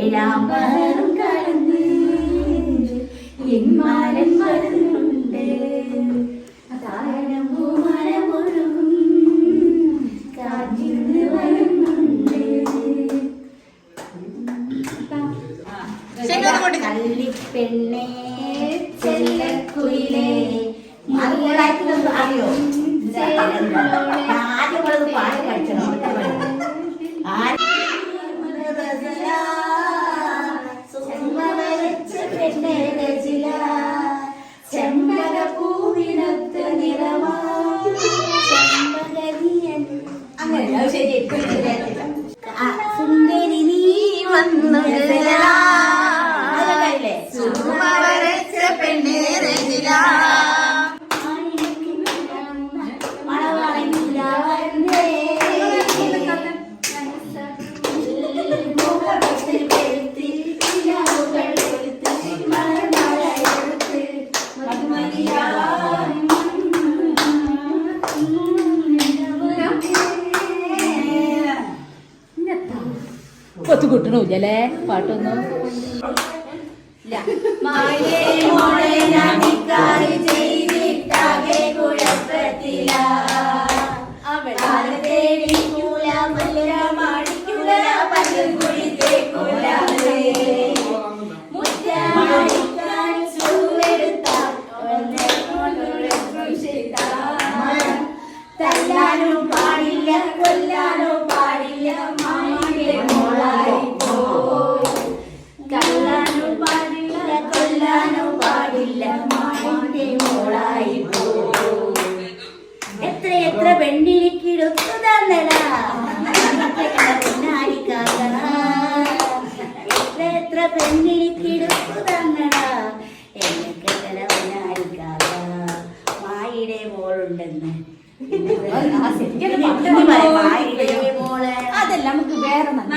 ഏഴാം കടന്ന് എന്മാരൻ വരുന്നുണ്ട് കള്ളിപ്പെണ്ണേ ചെല്ലക്കുയിലേ മറുപടിയായിട്ട് അറിയോ? ആദ്യം പാട്ട് പഠിച്ചണം ചെമ്പക ഒന്നെ കൊണ്ടൊരു പാട്ടൊന്നും തല്ലാനും പാടില്ല കൊല്ലാനോ പാടില്ല മാമിയുടെ മോളായി പോയി കല്ലാനോ പാടില്ല കൊല്ലാനോ പാടില്ല മാമിയുടെ മോളായി പോയി എത്ര പെണ്ണിനിക്കിടുത്തു തന്നടാ എത്ര എത്ര പെണ്ണിനിക്കിടുത്തു തന്നടാ എനിക്ക് പൊന്നാരിക്കാക മായിയുടെ മോളുണ്ടെന്ന്. മായിയുടെ മോളെ? അതെല്ലാം നമുക്ക് വേറെ നല്ല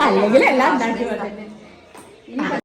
അല്ലെങ്കിൽ എല്ലാം ഉണ്ടാക്കി